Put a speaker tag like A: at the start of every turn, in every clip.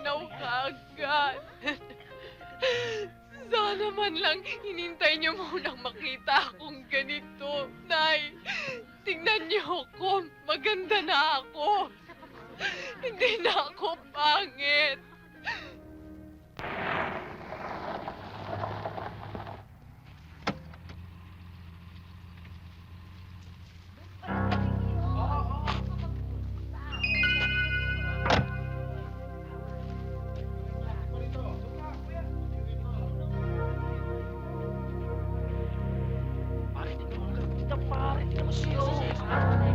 A: pumanaw ka agad. Sana man lang hinintay niyo munang makita akong ganito. Nay, tingnan niyo ako. Maganda na ako. Hindi na ako pangit.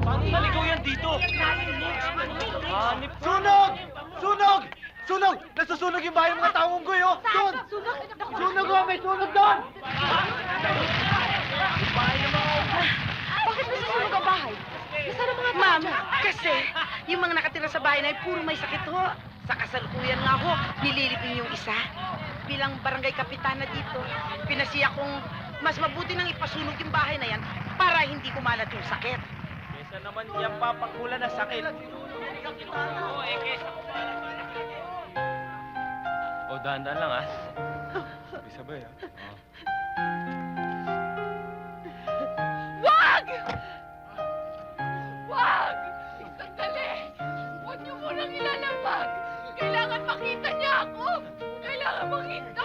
B: Paano naligaw yan dito? Hanip.
C: Sunog! Sunog! Sunog! Nasusunog yung bahay ng mga taong unggoy, oh! Doon!
D: Sunog!
C: Sunog, oh! May sunog doon!
D: Bakit nasusunog ang bahay? Nasaan ang mga
E: Ma'am, kasi yung mga nakatira sa bahay na ay puro may sakit ho. Sa kasalukuyan nga ho, nililibing yung isa. Bilang barangay kapitana dito, pinasiya kong mas mabuti nang ipasunog yung bahay na yan para hindi kumalat yung sakit.
B: Kesa naman yan papakulan ng sakit. Eh, O, dahan-dahan lang, ah. Sabay-sabay, ah.
A: Wag! Wag! Sandali! Huwag niyo munang ilalabag! Kailangan makita niya ako! Kailangan makita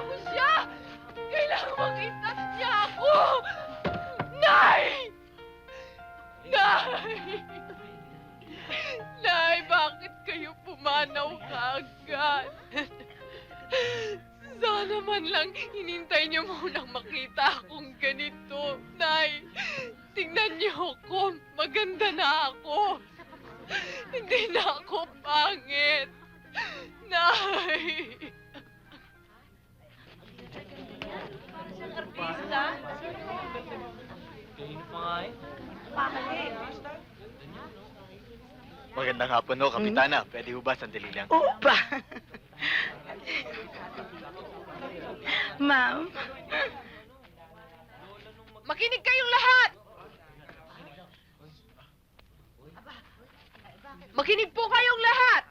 A: Sana man lang hinintay niyo munang makita akong ganito. Nay, tingnan niyo ako. Maganda na ako. Hindi na ako pangit. Nay!
B: Kainin pa nga, eh.
C: Magandang hapon, oh, Kapitana. Pwede ho ba sandali lang?
E: Upa! Ma'am,
A: Makinig kayong lahat! Makinig po kayong lahat!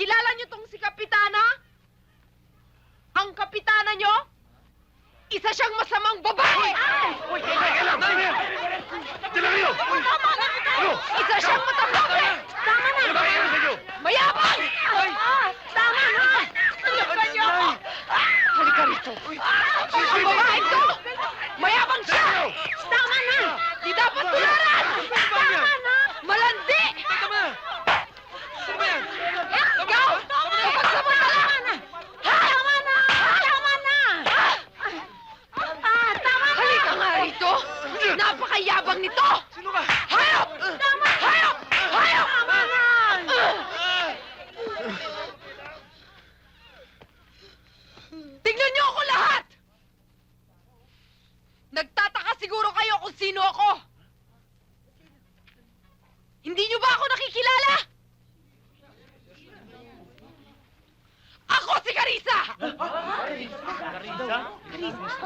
A: Kilala niyo tong si Kapitana? Ang Kapitana niyo? Isa siyang masamang babae! Isa siyang matapang! Tama na! Mayabang! Tama na! Tama niyo ako! Halika rito! Ang babae ko! Mayabang siya! Tama na! Di dapat tularan! Tama na! Malandi!
B: Tama! Yan?
A: Ikaw! Kapagsamantala! Ha? Tama na! Tama na! Ah, tama na! Halika nga rito! Napakayabang nito!
B: Sino ka?
A: Hayop! Tama! Hayop! Hayop! Tama na! Tingnan niyo ako lahat! Nagtataka siguro kayo kung sino ako! Hindi niyo ba ako nakikilala? Ako si Carissa!
B: Carissa?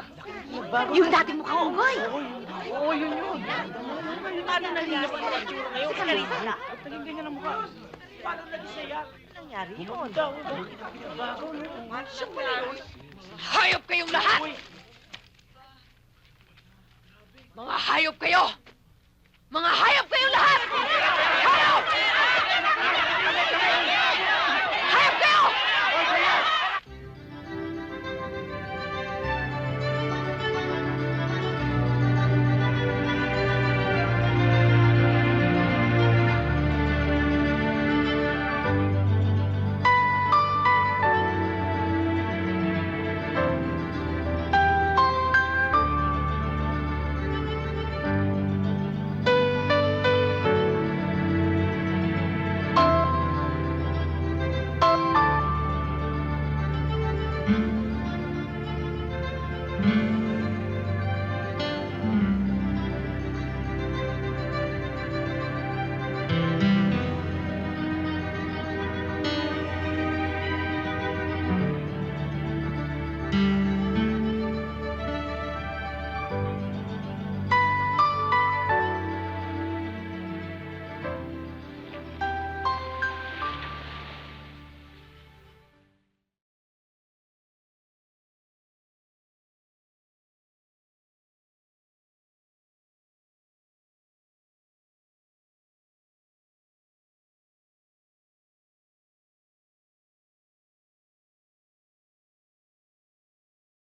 D: Yung dating mukhang unggoy!
E: paano nangyari yung itsura ngayon? Si Carissa na.
B: Ganyan ang mukha. Paano naging siya?
E: Nangyari yun.
B: Siya pala yun.
A: Hayop kayong lahat! Mga hayop kayo! Mga hayop kayong lahat!